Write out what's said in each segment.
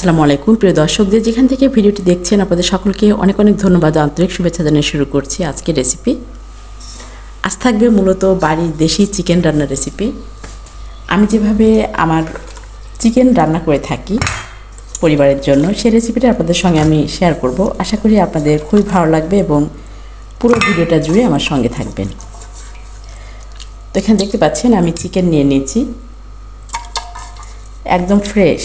আসসালামু আলাইকুম। প্রিয় দর্শকদের, যেখান থেকে ভিডিওটি দেখছেন, আপনাদের সকলকে অনেক অনেক ধন্যবাদ। আন্তরিক শুভেচ্ছা জানিয়ে শুরু করছি আজকের রেসিপি আজ থাকবে মূলত বাড়ির দেশি চিকেন রান্নার রেসিপি আমি যেভাবে আমার চিকেন রান্না করে থাকি পরিবারের জন্য সেই রেসিপিটা আপনাদের সঙ্গে আমি শেয়ার করব। আশা করি আপনাদের খুবই ভালো লাগবে এবং পুরো ভিডিওটা জুড়ে আমার সঙ্গে থাকবেন। তো এখানে দেখতে পাচ্ছেন, আমি চিকেন নিয়ে নিয়েছি। একদম ফ্রেশ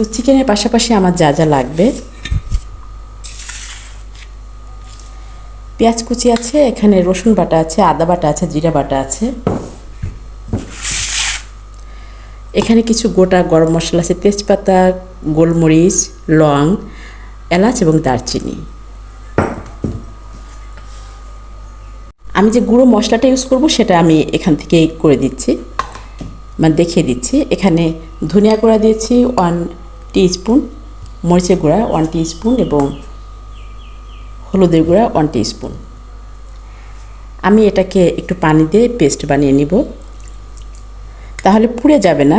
তো চিকেনের পাশাপাশি আমার যা যা লাগবে। পেঁয়াজ কুচি আছে, এখানে রসুন বাটা আছে, আদা বাটা আছে, জিরা বাটা আছে। এখানে কিছু গোটা গরম মশলা আছে, তেজপাতা, গোলমরিচ, লং, এলাচ এবং দারচিনি। আমি যে গুঁড়ো মশলাটা ইউজ করব, সেটা আমি এখান থেকে করে দিচ্ছি। মানে দেখিয়ে দিচ্ছি। এখানে ধনিয়া গুঁড়া দিয়েছি ওয়ান স্পুন, মরিচের গুঁড়া ওয়ান স্পুন এবং হলুদের গুঁড়া ওয়ান স্পুন। আমি এটাকে একটু পানি দিয়ে পেস্ট বানিয়ে নিব। তাহলে পুড়ে যাবে না।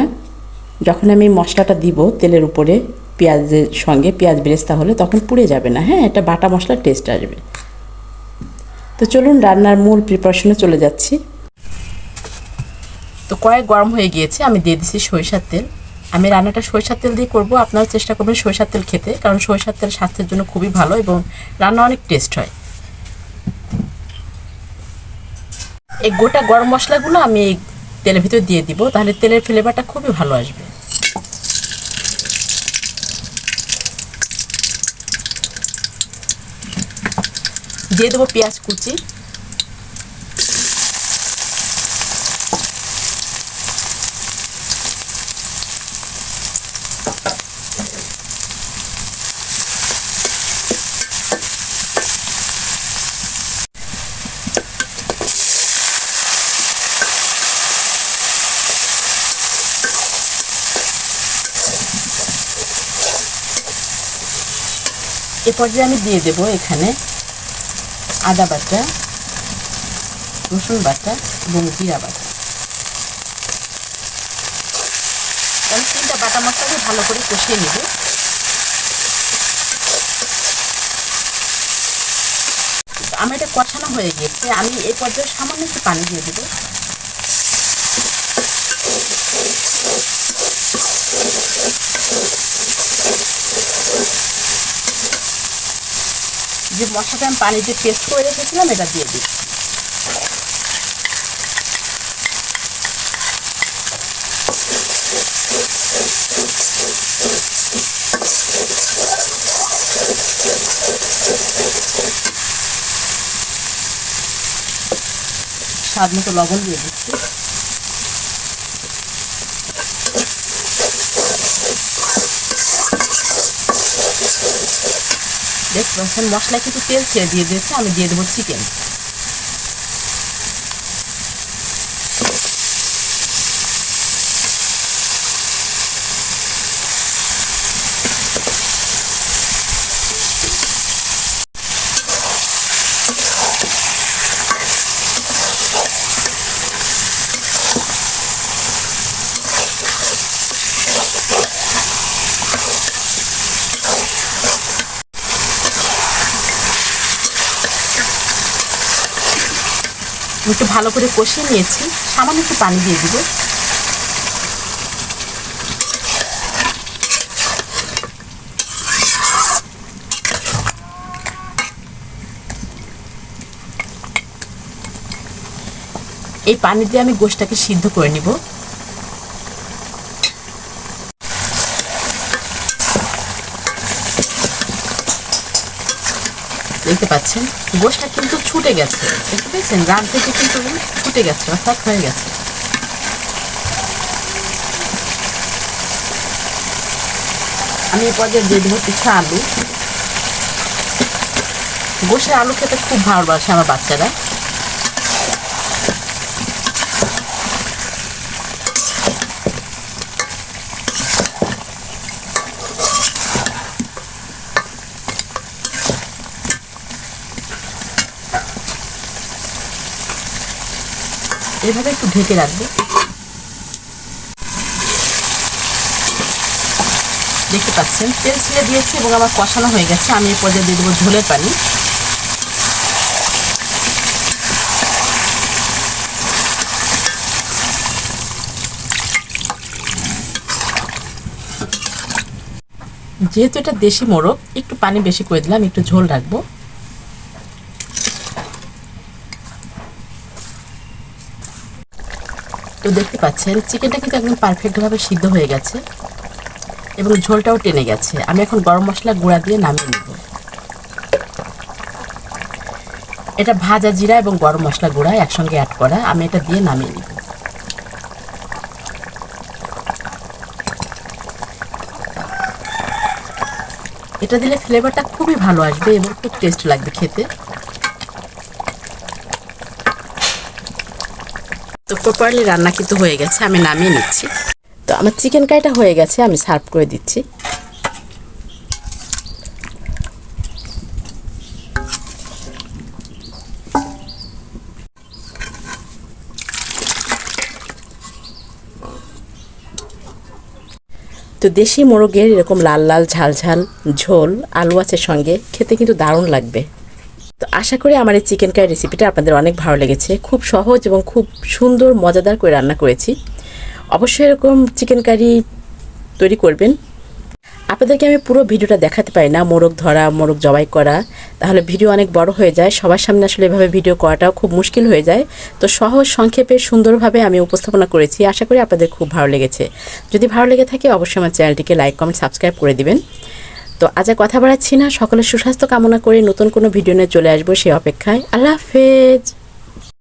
যখন আমি মশলাটা দিব তেলের উপরে পেঁয়াজের সঙ্গে, পেঁয়াজ বেরেস্তা হলে তখন পুড়ে যাবে না। হ্যাঁ এটা বাটা মশলার টেস্ট আসবে। তো চলুন রান্নার মূল প্রিপারেশনে চলে যাচ্ছি। তো কয়েক গরম হয়ে গিয়েছে, আমি দিয়ে দিচ্ছি সরিষার তেল। আমি রান্নাটা সরিষার তেল দিয়ে করব। আপনারা চেষ্টা করবেন সরিষার তেল খেতে, কারণ সরিষার তেল স্বাস্থ্যের জন্য খুবই ভালো এবং রান্না অনেক টেস্ট হয়। এই গোটা গরম মশলাগুলো আমি এই তেলের ভিতরে দিয়ে দিব, তাহলে তেলের ফ্লেভারটা খুবই ভালো আসবে। দিয়ে দেবো পেঁয়াজ কুচি। এ পর্যায়ে আমি দিয়ে দেব এখানে আদা বাটা, রসুন বাটা, এবং জিরা বাটা। আমি তিনটা বাটা মশলাকে ভালো করে কষিয়ে নেব। আমার এটা কষানো হয়ে গিয়েছে। আমি এই পর্যায়ে সামান্য একটু পানি দিয়ে দেবো। যে মশলাটা আমি পানি দিয়ে পেস্ট করে রেখেছিলাম, এটা দিয়ে দিচ্ছি। স্বাদ মতো লবণ দিয়ে দিচ্ছি। দেখতে পাচ্ছেন মশলা কিন্তু তেল ছেড়ে দিয়ে দিয়েছে আমি দিয়ে দেবো চিকেন একটু ভালো করে কষিয়ে নিয়েছি। সামান্য একটু পানি দিয়ে দিব। এই পানি দিয়ে আমি গোষ্ঠটাকে সিদ্ধ করে নিব। দেখতে পাচ্ছেন? গোষ্ঠটা কিন্তু ছুটে গেছে। দেখতে পেয়েছেন রান থেকে কিন্তু ছুটে গেছে, অর্থাৎ হয়ে গেছে। আমি এ পর্যায়ে দিয়ে দেবো কিছু আলু। গোষ্ঠের আলু খেতে খুব ভালোবাসে আমার বাচ্চারা। একটু ঢেকে রাখব। দেখতে পাচ্ছেন, তেল ছেড়ে দিয়েছি এবং আমার কষানো হয়ে গেছে। আমি এই পর্যায়ে দিয়ে দেবো ঝোলের পানি। যেহেতু এটা দেশি মোরগ, একটু পানি বেশি করে দিলাম, একটু ঝোল রাখব। তো দেখতে পাচ্ছেন, চিকেনটা কিন্তু একদম পারফেক্টভাবে সিদ্ধ হয়ে গেছে এবং ঝোলটাও টেনে গেছে। আমি এখন গরম মশলা গুঁড়া দিয়ে নামিয়ে নেব। এটা ভাজা জিরা এবং গরম মশলা গুঁড়া একসঙ্গে অ্যাড করা। আমি এটা দিয়ে নামিয়ে নিব। এটা দিলে ফ্লেভারটা খুবই ভালো আসবে এবং খুব টেস্ট লাগবে খেতে। তো প্রপারলি রান্না কিন্তু হয়ে গেছে, আমি নামিয়ে নিচ্ছি। তো আমার চিকেন কাইটা হয়ে গেছে, আমি সার্ভ করে দিচ্ছি। তো দেশি মোরগের এরকম লাল লাল ঝাল ঝাল ঝোল আলু আছে সঙ্গে, খেতে কিন্তু দারুণ লাগবে। তো আশা করি আমার এই চিকেন কারি রেসিপিটা আপনাদের অনেক ভালো লেগেছে। খুব সহজ এবং খুব সুন্দর, মজাদার করে রান্না করেছি। অবশ্যই এরকম চিকেন কারি তৈরি করবেন। আপনাদেরকে আমি পুরো ভিডিওটা দেখাতে পারি না, মোরগ ধরা, মোরগ জবাই করা। তাহলে ভিডিও অনেক বড় হয়ে যায়। সবার সামনে আসলে এভাবে ভিডিও করাটাও খুব মুশকিল হয়ে যায়। তো সহজ, সংক্ষেপে, সুন্দরভাবে আমি উপস্থাপনা করেছি। আশা করি আপনাদের খুব ভালো লেগেছে। যদি ভালো লেগে থাকে, অবশ্যই আমার চ্যানেলটিকে লাইক কমেন্ট সাবস্ক্রাইব করে দিবেন। তো আজ কথা বাড়াচ্ছি না। সকলের সুস্বাস্থ্য কামনা করে নতুন কোনো ভিডিও নিয়ে চলে আসব সে অপেক্ষায়। আল্লাহ হাফেজ।